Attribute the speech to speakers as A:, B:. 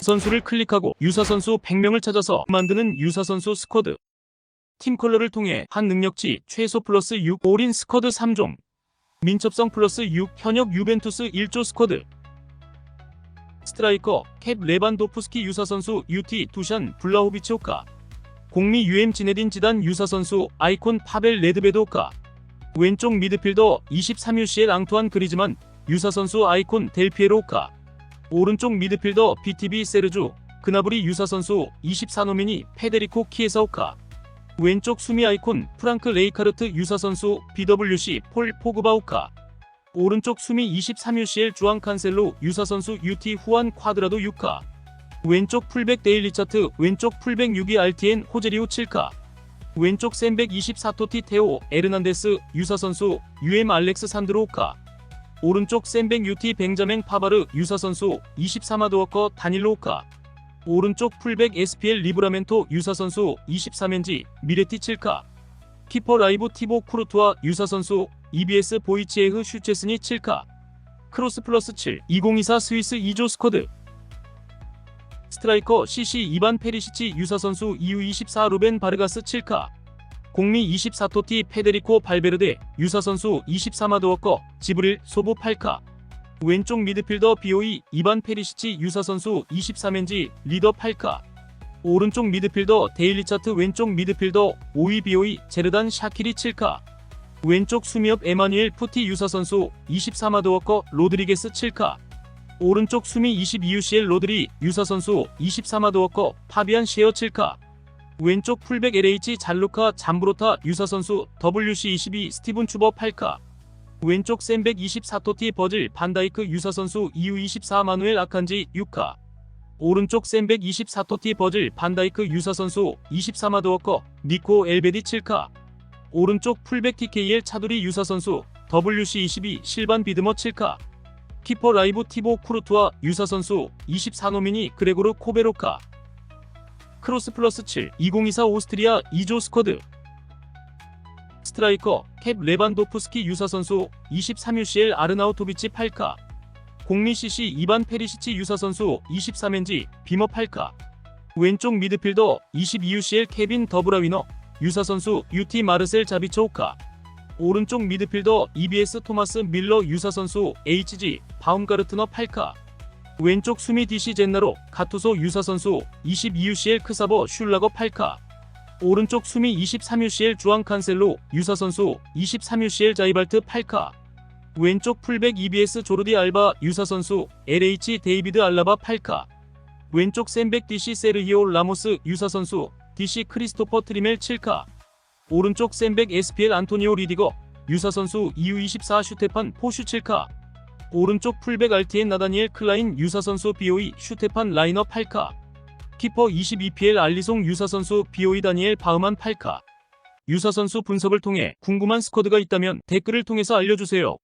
A: 선수를 클릭하고 유사 선수 100명을 찾아서 만드는 유사 선수 스쿼드. 팀 컬러를 통해 한 능력치 최소 플러스 6 올인 스쿼드 3종. 민첩성 플러스 6 현역 유벤투스 1조 스쿼드. 스트라이커 캡 레반도프스키 유사 선수 UT 두샨 블라호비치 호카. 공미 UM 지네딘 지단 유사 선수 아이콘 파벨 레드베드 호카. 왼쪽 미드필더 23UCL 앙투안 그리즈만 유사 선수 아이콘 델피에로 호카. 오른쪽 미드필더 BTB 세르주 그나브리 유사 선수 24노미니 페데리코 키에사 호카. 왼쪽 수미 아이콘 프랑크 레이카르트 유사 선수 BWC 폴 포그바 호카. 오른쪽 수미 23UCL 주앙 칸셀로 유사 선수 UT 후안 콰드라도 6카. 왼쪽 풀백 데일리 차트 왼쪽 풀백 6위 RTN 호제리오 7카. 왼쪽 센백 24토티 테오 에르난데스 유사 선수 UM 알렉스 산드로 호카. 오른쪽 센백 UT 벤자맹 파바르 유사 선수 23마 드워커 다닐로 호카. 오른쪽 풀백 SPL 리브라멘토 유사 선수 23엔지 미레티 7카. 키퍼 라이브 티보 쿠르투아 유사 선수 EBS 보이치에흐 슈체스니 7카. 크로스 플러스 7 2024 스위스 2조 스쿼드. 스트라이커 CC 이반 페리시치 유사 선수 EU24 루벤 바르가스 7카. 공미 24토티 페데리코 발베르데 유사 선수 23마 드워커 지브릴 소보 8카. 왼쪽 미드필더 BOE 이반 페리시치 유사 선수 23엔지 리더 8카. 오른쪽 미드필더 데일리 차트 왼쪽 미드필더 5위 BOE 제르단 샤키리 7카. 왼쪽 수미업 에마뉴엘 푸티 유사 선수 24마 드워커 로드리게스 7카. 오른쪽 수미 22UCL 로드리 유사 선수 24마 드워커 파비안 셰어 7카. 왼쪽 풀백 LH 잘루카 잠브로타 유사 선수 WC22 스티븐 추버 8카. 왼쪽 센백 24토티 버즐 반다이크 유사 선수 EU24 마누엘 아칸지 6카. 오른쪽 센백 24토티 버즐 반다이크 유사 선수 24마드 워커 니코 엘베디 7카. 오른쪽 풀백 TKL 차두리 유사 선수 WC22 실반 비드머 7카. 키퍼 라이브 티보 쿠르투아 유사 선수 24노미니 그레고르 코베로카. 크로스 플러스 7 2024 오스트리아 2조 스쿼드. 스트라이커 캡 레반도프스키 유사 선수 23UCL 아르나우토비치 8카. 공미 CC 이반 페리시치 유사 선수 23엔지 비머 8카. 왼쪽 미드필더 22UCL 케빈 더브라 위너 유사 선수 UT 마르셀 자비초 호카. 오른쪽 미드필더 EBS 토마스 밀러 유사 선수 HG 바움가르트너 8카. 왼쪽 수미 DC 젠나로 가투소 유사 선수 22UCL 크사버 슐라거 8카. 오른쪽 수미 23UCL 주앙 칸셀로 유사 선수 23UCL 자이발트 8카. 왼쪽 풀백 EBS 조르디 알바 유사 선수 LH 데이비드 알라바 8카. 왼쪽 센백 DC 세르히오 라모스 유사 선수 DC 크리스토퍼 트리멜 7카. 오른쪽 센백 SPL 안토니오 리디거 유사 선수 EU24 슈테판 포슈 7카. 오른쪽 풀백 RTN 나다니엘 클라인 유사 선수 BOE 슈테판 라이너 8카. 키퍼 22PL 알리송 유사 선수 BOE 다니엘 바흐만 8카. 유사 선수 분석을 통해 궁금한 스쿼드가 있다면 댓글을 통해서 알려주세요.